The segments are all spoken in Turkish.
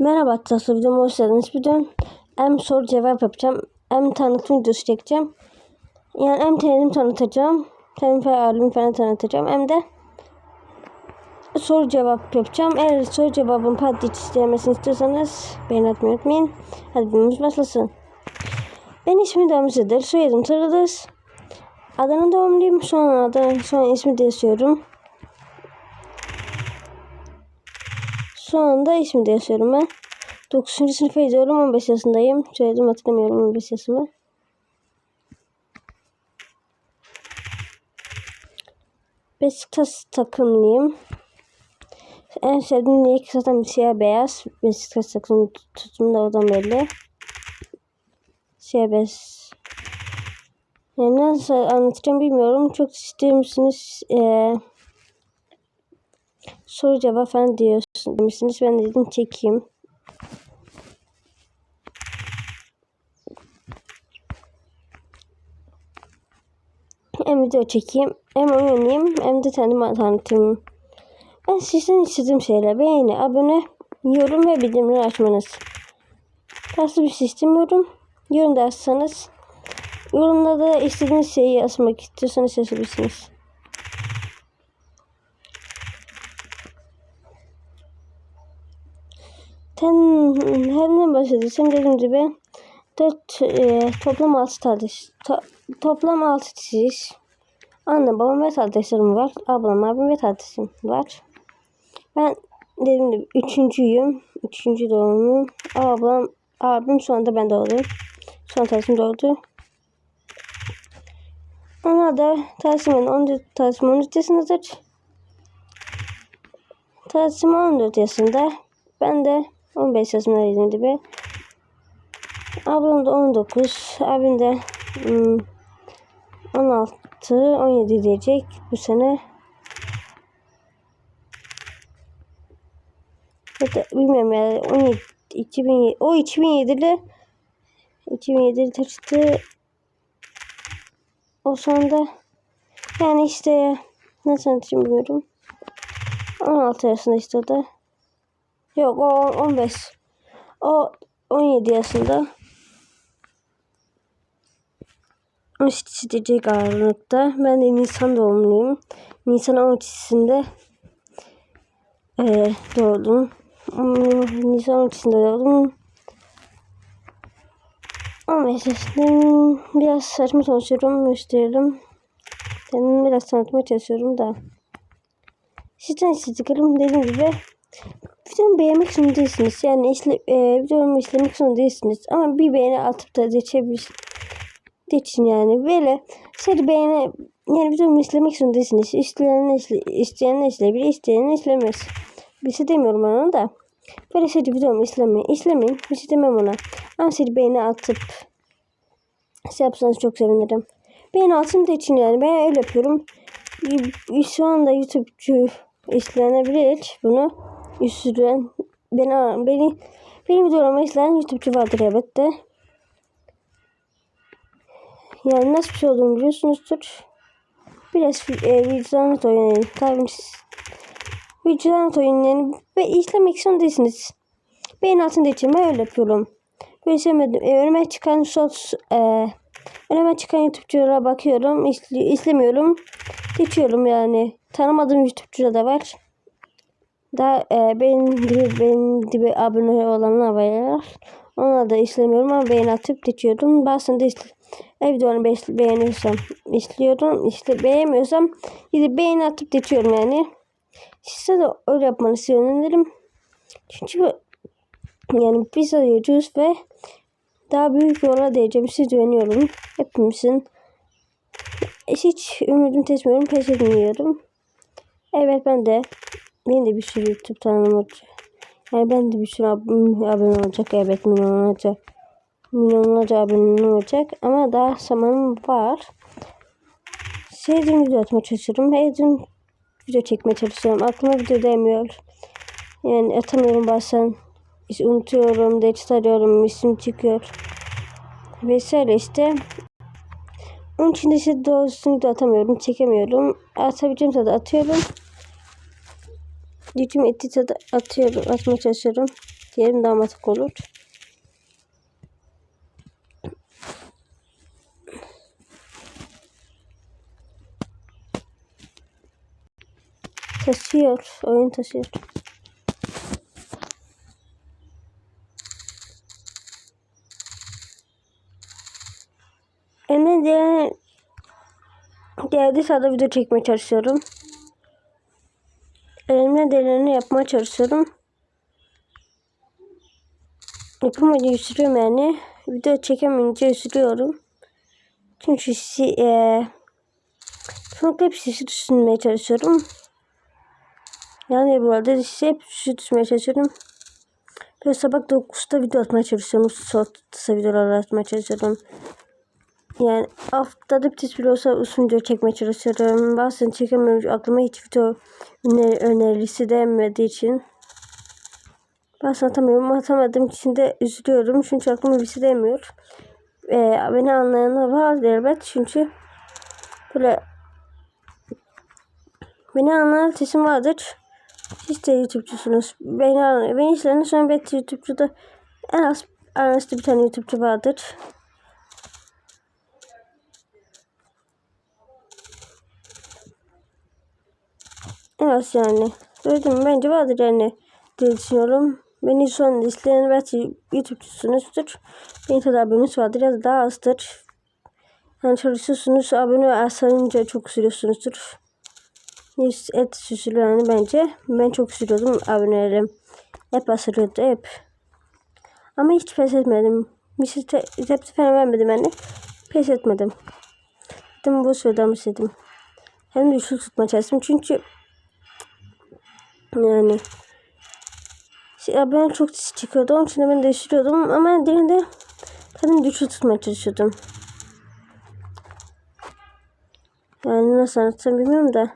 Merhaba arkadaşlar videoma hoş geldiniz. Bugün hem soru cevap yapacağım. Hem tanıtım videosu çekeceğim. Yani hem kendimi tanıtacağım. Hem halimi falan tanıtacağım. Hem de soru cevap yapacağım. Eğer soru cevabın hiç istemesini istiyorsanız beğeni atmayı unutmayın. Hadi videomuz başlasın. Ben ismi Damızı'dır. Soyadım Tırıdız. Adana doğumluyum. Şu an Adana, şu an ismi değiştiriyorum. Şu anda İzmir'de yaşıyorum ben. 9. sınıfa gidiyorum. 15 yaşındayım. Söyledim hatırlamıyorum 15 yaşımı. Beşiktaş takımlıyım. En sevdiğim renk zaten siyah beyaz. Beşiktaş takımı tutum da oradan belli. Siyah beyaz. Yani nasıl anlatacağım bilmiyorum. Çok istiyor musunuz? Ee, soru cevap falan diyorsun demişsiniz. Ben dedim çekeyim. Hem video çekeyim, hem oynayayım, hem de kendimi tanıtayım. Ben sizden istediğim şeyler beğeni, abone, yorum ve bildirimleri açmanız. Nasıl bir şey istemiyorum. Yorum da açsanız. Yorumda da istediğiniz şeyi yazmak istiyorsanız yazabilirsiniz. Ten, hemen başladıysam dediğim gibi 4 e, toplam 6 kardeş. To, toplam 6 kişiyiz. Anne babam ve kardeşlerim var. Ablam abim ve kardeşim var. Ben dediğim gibi üçüncüyüm. Üçüncü doğumluyum. Ablam abim şu anda ben doğdum. Son kardeşim doğdu. Ona da Tasım'ın 14, Tasım 13 yaşındadır. Tasım 14 yaşında. Ben de 15 yaşındaydım gibi. Ablam da 19. Abim de hmm, 16, 17 diyecek bu sene. Ya da bilmiyorum ya 17, 2007, o 2007'li 2007'li taşıdı. O sonunda yani işte nasıl anlatayım bilmiyorum. 16 yaşında işte o da. Yok o 15. O 17 yaşında. 13 diyecek ağırlıkta. Ben de Nisan doğumluyum. Nisan 13'sinde ee, doğdum. Nisan 13'sinde doğdum. 15 yaşındayım. Biraz saçma konuşuyorum. Gösterelim. Kendimi biraz tanıtmaya çalışıyorum da. Sizden istediklerim dediğim gibi videomu beğenmek zorunda değilsiniz. Yani izle, e, videomu izlemek zorunda değilsiniz. Ama bir beğeni atıp da geçebilir. Geçin yani. Böyle seri beğeni yani videomu izlemek zorunda değilsiniz. İsteyen izle, isteyen izleyebilir, isteyen izlemez. Bir şey demiyorum ona da. Böyle seri videomu izlemeyin. İzlemeyin. Bir şey demem ona. Ama seri beğeni atıp şey yapsanız çok sevinirim. Beğeni atın da için yani. Ben öyle yapıyorum. Şu anda YouTube'cu izlenebilir bunu. Üstüren beni beni benim videolarımı izleyen YouTube'cu vardır elbette. Yani nasıl bir şey olduğunu biliyorsunuzdur. Biraz e, vicdanlı oynayın. Tabii vicdanlı oynayın ve izlemek zorundasınız. Beğeni altında için ben öyle yapıyorum. Böyle sevmedim. E, önüme çıkan sol e, önüme çıkan YouTube'culara bakıyorum. İzli. Geçiyorum yani. Tanımadığım YouTube'cular da var. Daha e, benim gibi gibi abone olanlar var. Ona da izlemiyorum ama beğeni atıp geçiyorum. Bazen de e, videonu be beğeniyorsam izliyorum. İşte beğenmiyorsam gidip beğeni atıp geçiyorum yani. Size de öyle yapmanızı öneririm. Çünkü yani biz arıyoruz ve daha büyük yola değeceğimizi güveniyorum. Hepimizin hiç ümidim kesmiyorum, pes etmiyorum. Evet ben de benim de bir sürü YouTube kanalım olacak. Yani ben de bir sürü ab abone olacak. Evet milyon olacak. Milyonlarca abone olacak. Ama daha zamanım var. Sevdiğim video atmaya çalışıyorum. Gün video çekmeye çalışıyorum. Aklıma video demiyor. Yani atamıyorum bazen. İşte unutuyorum, deçit arıyorum, isim çıkıyor. Vesaire işte. Onun için de işte doğrusunu da atamıyorum, çekemiyorum. Atabileceğim tadı atıyorum. Etti tadı atıyorum, atmaya çalışıyorum. Yerim daha mantıklı olur. Taşıyor. Oyun taşıyor. Elimden diğer geldiği sırada video çekmeye çalışıyorum. Elimden geleni yapmaya çalışıyorum. Yapamayınca üzülüyorum yani. Video çekemeyince üzülüyorum. Çünkü si, e, çoğunlukla hep sesi düşünmeye çalışıyorum. Yani bu arada hep sesi tutmaya çalışıyorum. Böyle sabah 9'da video atmaya çalışıyorum. Kısa videolar atmaya çalışıyorum. Yani haftada bir test bile olsa uzun video çekmeye çalışıyorum. Bazen çekemiyorum. Aklıma hiç video öner önerisi denmediği için. Bazen atamıyorum. Atamadığım için de üzülüyorum. Çünkü aklıma bir şey demiyor. Ee, beni anlayanlar var elbet. Çünkü böyle beni anlayan sesim vardır. Siz de YouTube'cusunuz. Beni, beni izleyen sonra belki YouTube'cuda en az aranızda bir tane YouTube'cu vardır. Az yani. Duydum bence vardır yani diye düşünüyorum. Beni son izleyen belki YouTube'cusunuzdur. Benim kadar aboneniz vardır ya da daha azdır. Yani çalışıyorsunuz abone asarınca çok sürüyorsunuzdur. Et süsülüyor yani bence. Ben çok sürüyordum abonelerim. Hep asılıyordu hep. Ama hiç pes etmedim. Bir şey te- tepsi falan vermedim yani. Pes etmedim. Dedim bu sırada istedim. Hem de üçlü tutmaya çalıştım. Çünkü yani şey, abone çok çıkıyordu. Onun için de ben değiştiriyordum. Ama diğerinde kendimi güçlü tutmaya çalışıyordum. Yani nasıl anlatsam bilmiyorum da.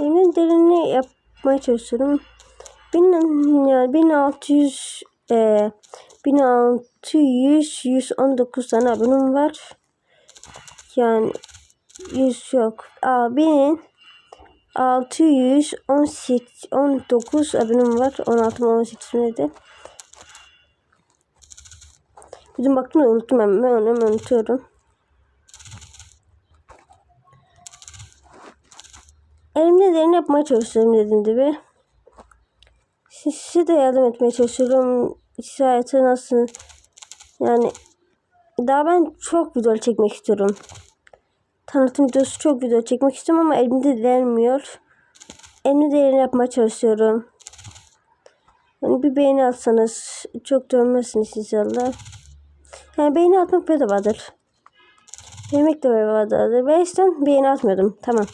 Elimin derini yapmaya çalışıyorum. Bin, yani 1600 e, 1600 119 tane abonem var. Yani 100 yok. Aa, benim 618 19 abonem var. 16 mı 18 neydi? Bizim baktım da unuttum ben. Ben onu unutuyorum. Elimde derini yapmaya çalışıyorum dediğim gibi. Size de yardım etmeye çalışıyorum. Hayatı nasıl? Yani daha ben çok video çekmek istiyorum. Tanıtım videosu çok video çekmek istiyorum ama elimde gelmiyor. Elimde değerini yapmaya çalışıyorum. Yani bir beğeni atsanız çok dönmezsiniz inşallah. Yani beğeni atmak bedavadır. Yemek de bedavadır. Ve eskiden beğeni atmıyordum. Tamam.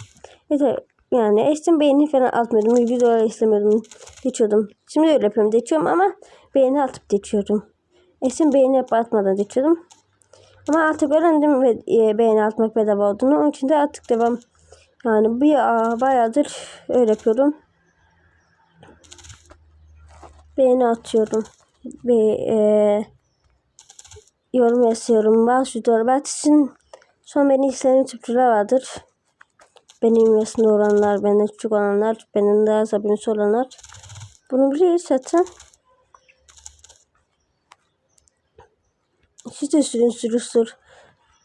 Yeter. Yani eskiden beğeni falan atmıyordum. Videolar istemiyordum. Geçiyordum. Şimdi öyle yapıyorum. Geçiyorum ama beğeni atıp geçiyorum. Eskiden beğeni yapıp atmadan geçiyordum. Ama artık öğrendim ve e, beğeni atmak bedava olduğunu. Onun için de artık devam. Yani bir bayağıdır öyle yapıyorum. Beğeni atıyorum. Ve e, yorum yazıyorum. Bazı videolar. Belki sizin son beni izleyen YouTube'cular vardır. Benim yaşında olanlar, benden küçük olanlar, benim daha az olanlar. Bunu bilir zaten. Siz de sürün sürü sür.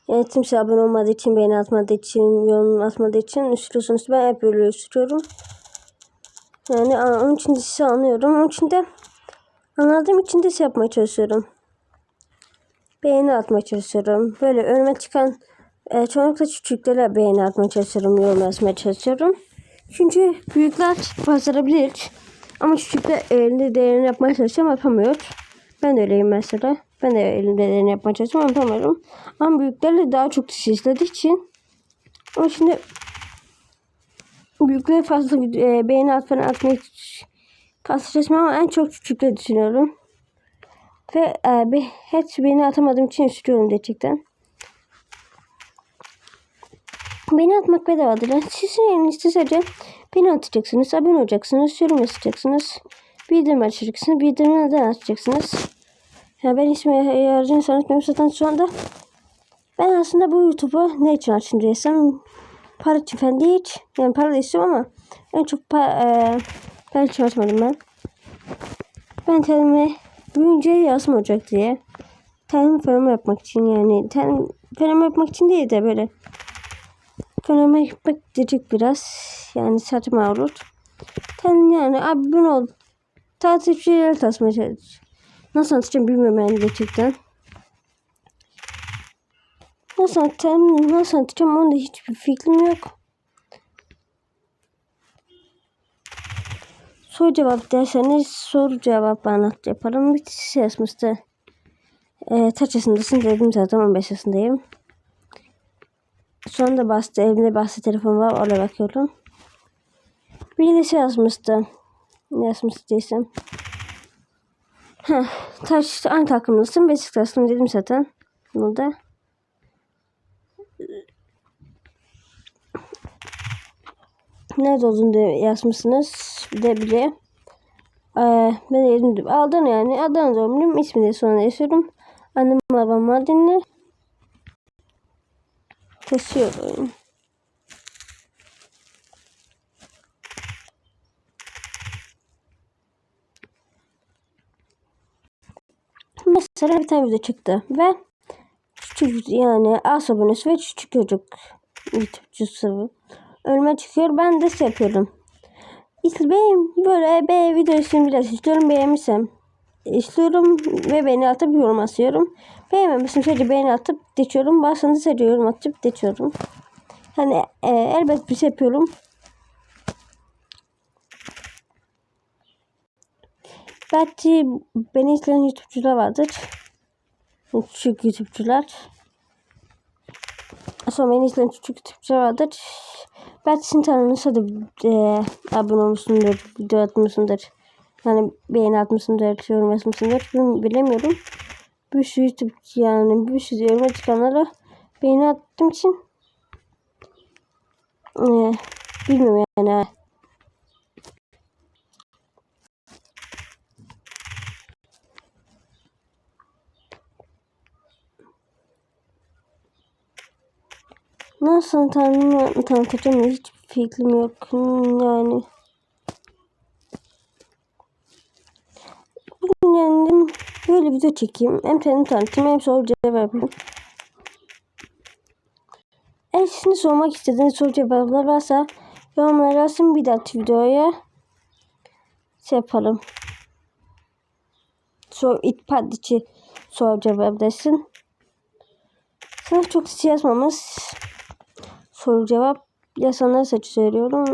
Yani kimse abone olmadığı için, beğeni atmadığı için, yorum atmadığı için sürüyorsunuz. Ben hep böyle sürüyorum. Yani onun için de sizi anlıyorum. Onun için de anladığım için de şey yapmaya çalışıyorum. Beğeni atmaya çalışıyorum. Böyle önüme çıkan e, çoğunlukla küçüklere beğeni atmaya çalışıyorum. Yorum yazmaya çalışıyorum. Çünkü büyükler başarabilir. Ama küçükler elinde değerini yapmaya çalışıyor ama yapamıyor. Ben de öyleyim mesela. Ben de elimde değerini yapmaya çalışıyorum ama yapamıyorum. Ama büyüklerle daha çok kişi izlediği için ama şimdi büyüklere fazla e, beğeni at falan fazla çalışmam ama en çok küçükleri düşünüyorum. Ve e, bir, hiç beni atamadığım için üzülüyorum gerçekten. Beni atmak bedavadır. Yani sizin elinizde sadece beni atacaksınız, abone olacaksınız, yorum yazacaksınız, bildirim açacaksınız, bildirimi neden açacaksınız. Ben ismi yarayacağını sanatmıyorum zaten şu anda. Ben aslında bu YouTube'u ne için açtım diyersem para için falan değil. Yani para da istiyorum ama en çok para, e, Ben hiç açmadım ben. Ben kendime büyünce yazma olacak diye. Kendimi fenomen yapmak için yani. Ten, fenomen yapmak için değil de böyle. Fenomen yapmak diyecek biraz. Yani saçma olur. Ten yani bunu ol. Şeyler tasmaya çalış. Nasıl anlatacağım bilmiyorum yani gerçekten. Nasıl anlatacağım, nasıl anlatacağım onda hiçbir fikrim yok. Soru cevap derseniz soru cevap anlat yaparım. Bir şey yazmıştı. Ee, kaç yaşındasın dedim zaten 15 yaşındayım. Sonra da bastı evimde bastı telefon var oraya bakıyorum. Bir de şey yazmıştı. Ne yazmıştı değilsem. Heh, taş aynı takımlısın Beşiktaşlıyım dedim zaten. Bunu da. Nerede olduğunu da yazmışsınız. De bile. Ee, ben yedim. Adana yani. Adana doğumluyum. İsmini sonra yaşıyorum. Annem babam Mardinli. Taşıyorum. Mesela bir tane video çıktı ve küçük yani abonesi ve küçük çocuk YouTube'cusu önüme çıkıyor. Ben de şey yapıyorum. İşte benim böyle bir video için biraz istiyorum beğenirsem istiyorum ve beğeni atıp yorum asıyorum. Beğenmemişim sadece beğeni atıp geçiyorum. Bazen de sadece yorum atıp geçiyorum. Hani e, elbet bir şey yapıyorum. Belki beni izleyen YouTube'cular vardır. Küçük YouTube'cular. Sonra beni izleyen küçük YouTube'cular vardır. Belki sizin tanınırsa da e, abone olmuşsundur, video atmışsındır. Yani beğeni atmışsındır, yorum yazmışsındır. Bilemiyorum. Bir sürü YouTube yani bir sürü yoruma çıkanlara beğeni attığım için e, bilmiyorum yani. Nasıl tanım tanıtacağım hiç fikrim yok yani. Yani böyle video çekeyim. Hem kendimi tanıtayım hem soru cevap. Eğer şimdi sormak istediğiniz soru cevaplar varsa yorumlara yazın bir dahaki videoya şey yapalım. Sor, itpad içi soru cevap desin. Sana çok şey yazmamız soru cevap yasanlar saçı söylüyorum.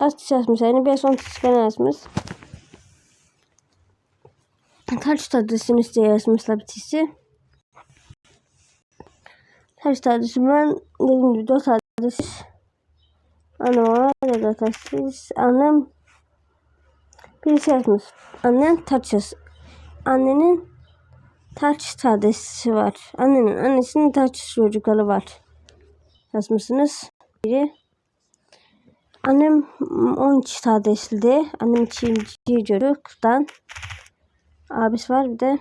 Az yazmış yani bir son falan yazmış. Kaç adresini size yazmışlar bitisi. Kaç ben dediğim gibi 4 adres. Annem var da 4 adres. Annem birisi yazmış. Annem taç. Annenin taç adresi var. Annenin annesinin taç çocukları var yazmışsınız. Biri. Annem 12 kardeşli. Annem ikinci çocuktan. Abisi var bir de.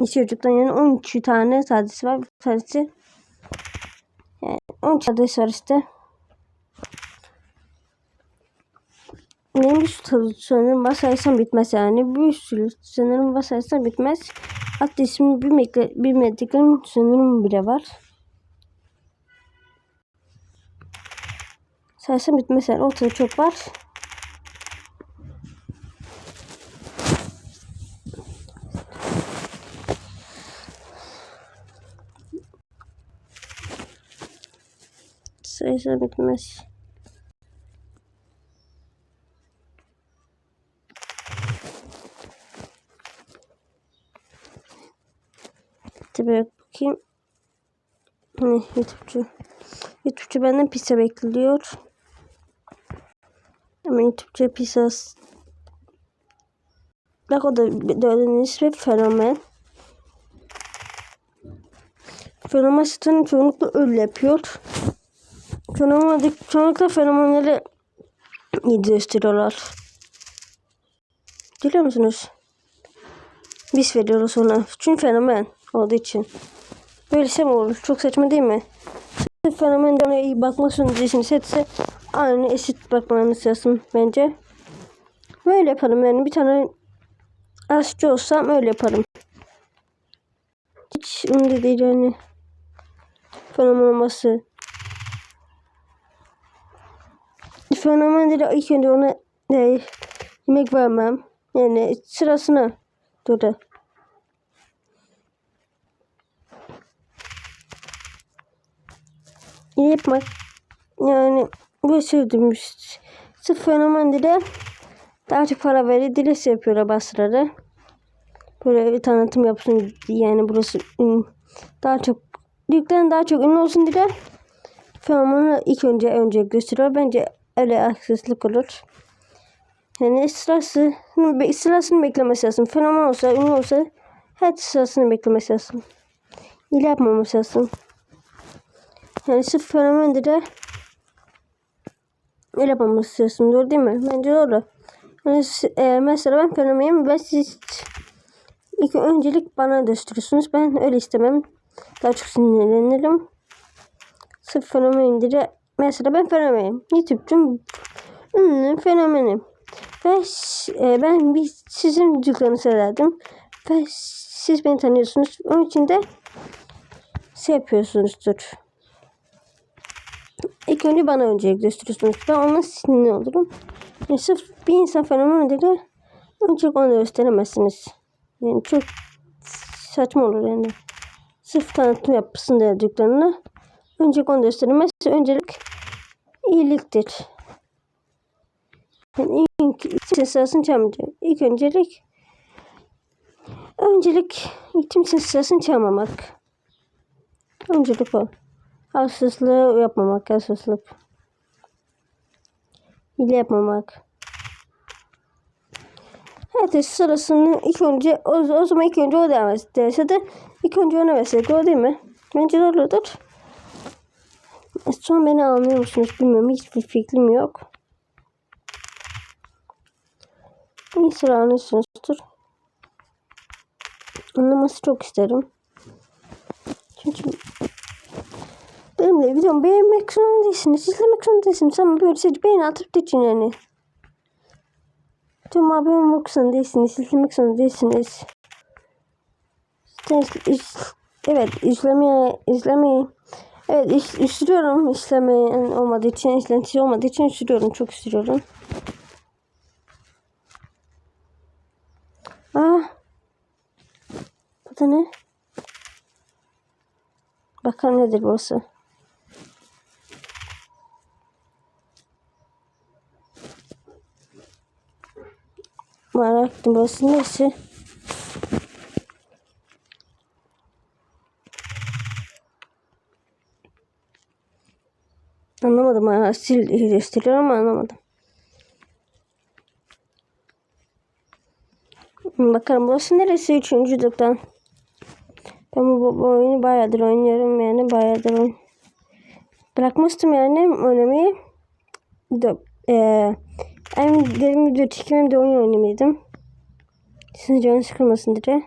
İki çocuktan yani 12 tane kardeşi var. Bir tanesi yani 12 kardeş var işte. Benim bir sürü sanırım basarsam bitmez yani. Bir sürü sanırım basarsam bitmez. Hatta ismini bilmediklerim sanırım bile var. Saysam bitmez yani ortada çok var. Saysam bitmez. Tabii bakayım. Hani YouTube'cu. YouTube'cu benden pizza bekliyor. Ama YouTube'cu pizza. Bak o da dördüncü ismi fenomen. Fenomen sitinin çoğunlukla öyle yapıyor. Fenomen, çoğunlukla fenomenleri gösteriyorlar. Biliyor musunuz? Biz veriyoruz ona. Çünkü fenomen olduğu için. Böyle şey mi olur? Çok saçma değil mi? Fenomen iyi bakmak zorunda değilsiniz. Aynı eşit bakmanız lazım bence. Böyle yaparım yani bir tane aşçı olsam öyle yaparım. Hiç umurumda değil yani. Fenomen olması. Fenomen değil ilk önce ona ne, yemek vermem. Yani sırasına göre. Yapmak yani bu sevdiğim sırf fenomen dile daha çok para verir diles yapıyorlar basraları. Böyle bir tanıtım yapsın yani burası daha çok büyüklerin daha çok ünlü olsun diye fenomeni ilk önce önce gösteriyor. Bence öyle haksızlık olur. Yani sırası sırasını beklemesi lazım. Fenomen olsa, ünlü olsa her sırasını beklemesi lazım. İyi yapmaması lazım. Yani sırf fenomendi de öyle yapmaması lazım. Doğru değil mi? Bence doğru. E, mesela ben fenomenim ve siz ilk öncelik bana gösteriyorsunuz. Ben öyle istemem. Daha çok sinirlenirim. Sırf fenomen diye. Mesela ben fenomenim. YouTube'cum ünlü fenomenim. Ve e, ben bir sizin dükkanı severdim. Ve siz beni tanıyorsunuz. Onun için de şey yapıyorsunuzdur. İlk önce bana öncelik gösteriyorsunuz. Ben ona sinirli olurum. Yani sırf bir insan fenomen diye önce onu gösteremezsiniz. Yani çok saçma olur yani. Sırf tanıtım yapsın diye dükkanına. Önce onu göstermez. Öncelik iyiliktir. Yani ilk, ilk sırasını çalmayacak. İlk öncelik öncelik kimsenin sırasını çalmamak. Öncelik o. Haksızlığı yapmamak, haksızlık. Hile yapmamak. Herkes sırasını ilk önce o, o zaman ilk önce o devam ederse de ilk önce ona versek o değil mi? Bence doğrudur. E, Şu an beni anlıyor musunuz bilmiyorum. Hiçbir fikrim yok. İyi sıra anlıyorsunuzdur. Anlaması çok isterim. Çünkü benim de videomu beğenmek zorunda değilsiniz. izlemek zorunda değilsiniz. Ama böyle sadece beğeni atıp geçin yani. Tüm abone olmak zorunda değilsiniz. izlemek zorunda değilsiniz. İşte iz- evet izlemeye izlemeyi evet is, istiyorum izlemeyen olmadığı için izlentisi olmadığı için istiyorum çok istiyorum. Aa, bu da ne? Bakalım nedir burası? Merak ettim burası neresi? Anlamadım ha. Sil gösteriyor ama anlamadım. Bakalım burası neresi? Üçüncü dükkan. Ben bu, bu oyunu bayağıdır oynuyorum yani bayağıdır oyun. Bırakmıştım yani oynamayı. De, eee hem dedim video çekeyim hem de oyun oynamaydım. Sizin canınız sıkılmasın diye.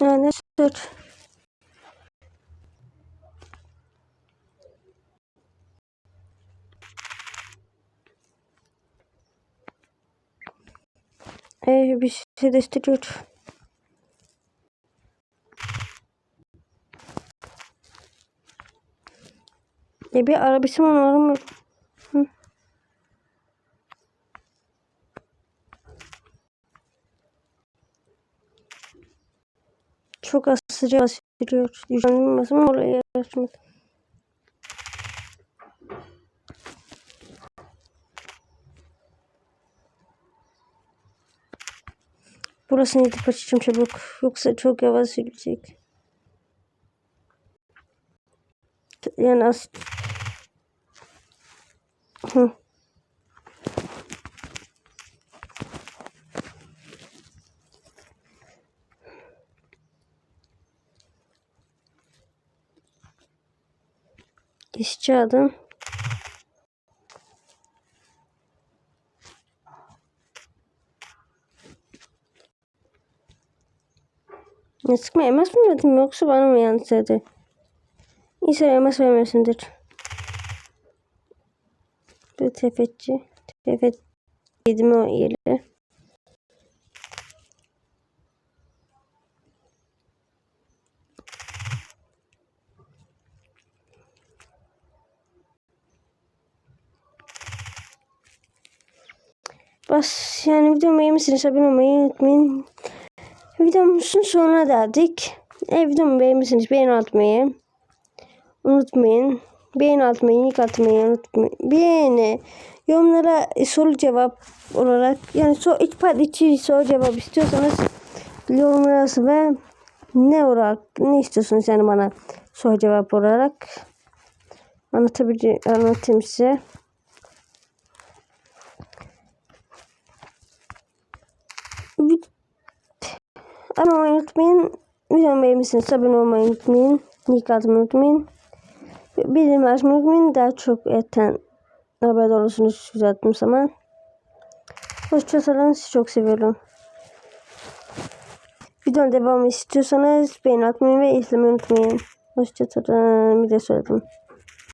Yani dur. Ee, bir şey değiştiriyor. E bir arabası mı var. Çok az sıcak basıyor. Düzenlenmez ama oraya yarışmaz. Burasını gidip açacağım çabuk. Yoksa çok yavaş gelecek. Yani az... Hı. Adam. Ne sıkma emez mi dedim yoksa bana mı yanlış dedi? İnsan elmas vermesindir. Bu tefetçi. Tefet yedim o yeri. Bas yani videomu beğenmişsiniz. Abone olmayı unutmayın. Videomuzun sonuna geldik. E, videomu beğenmişsiniz. Beğen atmayı unutmayın. Beğen atmayı, like atmayı unutmayın. Beğeni. Yorumlara soru cevap olarak yani so, iki part içi soru cevap istiyorsanız yorumlara ve ne olarak ne istiyorsunuz yani bana soru cevap olarak anlatabilirim anlatayım size. Olmayı unutmayın. Videomu beğenmişsiniz. Abone olmayı unutmayın. Like atmayı unutmayın. Bildirim açmayı unutmayın. Daha çok etten haber olursunuz attığım zaman. Hoşçakalın. Sizi çok seviyorum. Videonun devamı istiyorsanız beğeni atmayı ve izlemeyi unutmayın. Hoşçakalın. Bir de söyledim.